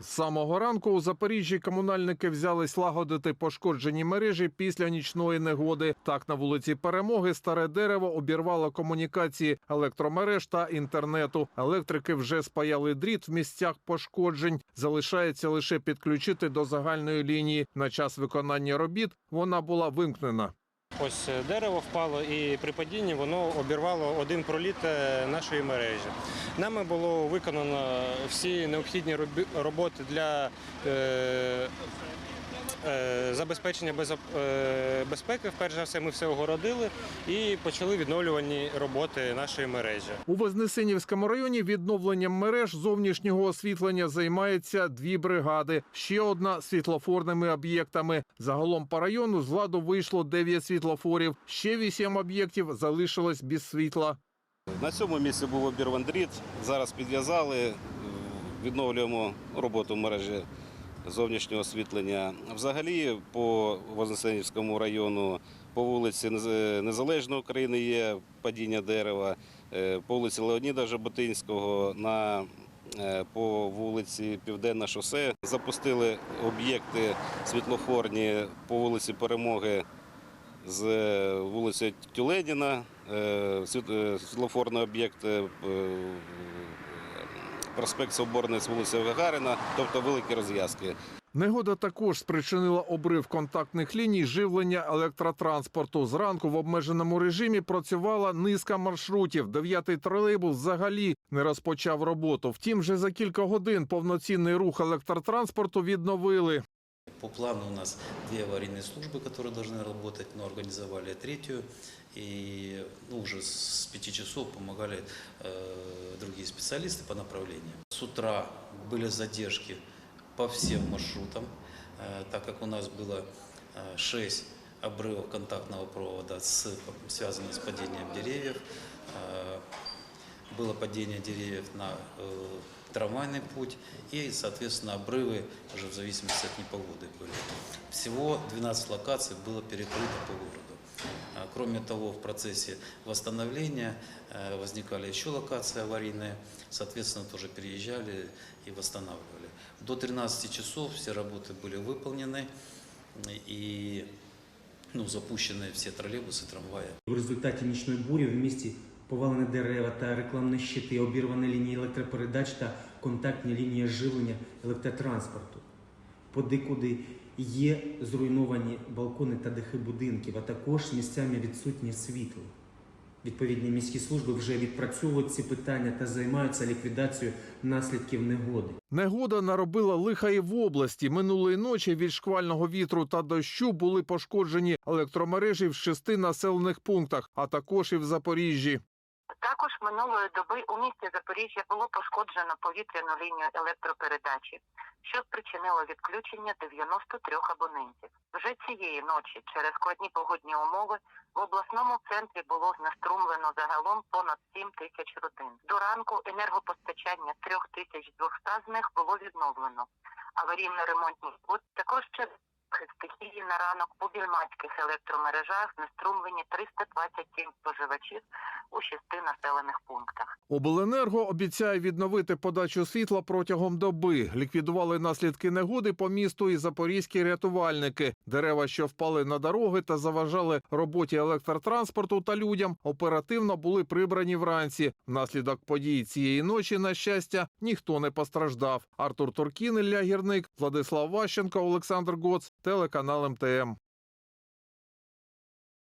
З самого ранку у Запоріжжі комунальники взялись лагодити пошкоджені мережі після нічної негоди. Так, на вулиці Перемоги старе дерево обірвало комунікації електромереж та інтернету. Електрики вже спаяли дріт в місцях пошкоджень. Залишається лише підключити до загальної лінії. На час виконання робіт вона була вимкнена. Ось е, дерево впало, і при падінні воно обірвало один проліт е, нашої мережі. Нами було виконано всі необхідні роботи для е, забезпечення е, безпеки. Вперше за все, ми все огородили і почали відновлювані роботи нашої мережі. У Вознесенівському районі відновленням мереж зовнішнього освітлення займається дві бригади. Ще одна світлофорними об'єктами. Загалом по району з ладу вийшло 9 світлофорів. Ще 8 об'єктів залишилось без світла. На цьому місці був обірван дріт. Зараз підв'язали, е, відновлюємо роботу мережі зовнішнього освітлення. Взагалі, по Вознесенівському району, по вулиці Нез- Незалежної України є падіння дерева, е, по вулиці Леоніда Жаботинського, на е, по вулиці Південне шосе запустили об'єкти світлофорні по вулиці Перемоги з е, вулиці Тюленіна, світ- світлофорний об'єкт проспект Соборний з вулиці Гагаріна, тобто великі розв'язки. Негода також спричинила обрив контактних ліній живлення електротранспорту. Зранку в обмеженому режимі працювала низка маршрутів. Дев'ятий тролейбус взагалі не розпочав роботу. Втім, вже за кілька годин повноцінний рух електротранспорту відновили. По плану у нас две аварийные службы, которые должны работать, но организовали третью. И ну, уже с 5 часов помогали э, другие специалисты по направлениям. С утра были задержки по всем маршрутам, э, так как у нас было 6 обрывов контактного провода, с, связанных с падением деревьев. Э, было падение деревьев на э, трамвайный путь и, соответственно, обрывы уже в зависимости от непогоды были. Всего 12 локаций было перекрыто по городу. А, Кроме того, в процессе восстановления э, возникали еще локации аварийные, соответственно, тоже переезжали и восстанавливали. До 13 часов все работы были выполнены и ну, запущены все троллейбусы, трамваи. В результаті нічної бурі в місті повалені дерева та рекламні щити, обірвані лінії електропередач та контактні лінії живлення електротранспорту. Подекуди є зруйновані балкони та дахи будинків, а також місцями відсутнє світло. Відповідні міські служби вже відпрацьовують ці питання та займаються ліквідацією наслідків негоди. Негода наробила лиха і в області. Минулої ночі від шквального вітру та дощу були пошкоджені електромережі в шести населених пунктах, а також і в Запоріжжі. Також минулої доби у місті Запоріжжя було пошкоджено повітряну лінію електропередачі, що спричинило відключення 93 абонентів. Вже цієї ночі через складні погодні умови в обласному центрі було знеструмлено загалом понад 7 тисяч родин. До ранку енергопостачання 3200 з них було відновлено. Аварійно-ремонтні також через стихії на ранок у більмацьких електромережах знеструмлені 327 споживачів у шести населених пунктах. Обленерго обіцяє відновити подачу світла протягом доби. Ліквідували наслідки негоди по місту і запорізькі рятувальники. Дерева, що впали на дороги та заважали роботі електротранспорту та людям, оперативно були прибрані вранці. Внаслідок подій цієї ночі, на щастя, ніхто не постраждав. Артур Туркін, Ілля Гірник, Владислав Ващенко, Олександр Гоц, телеканал МТМ.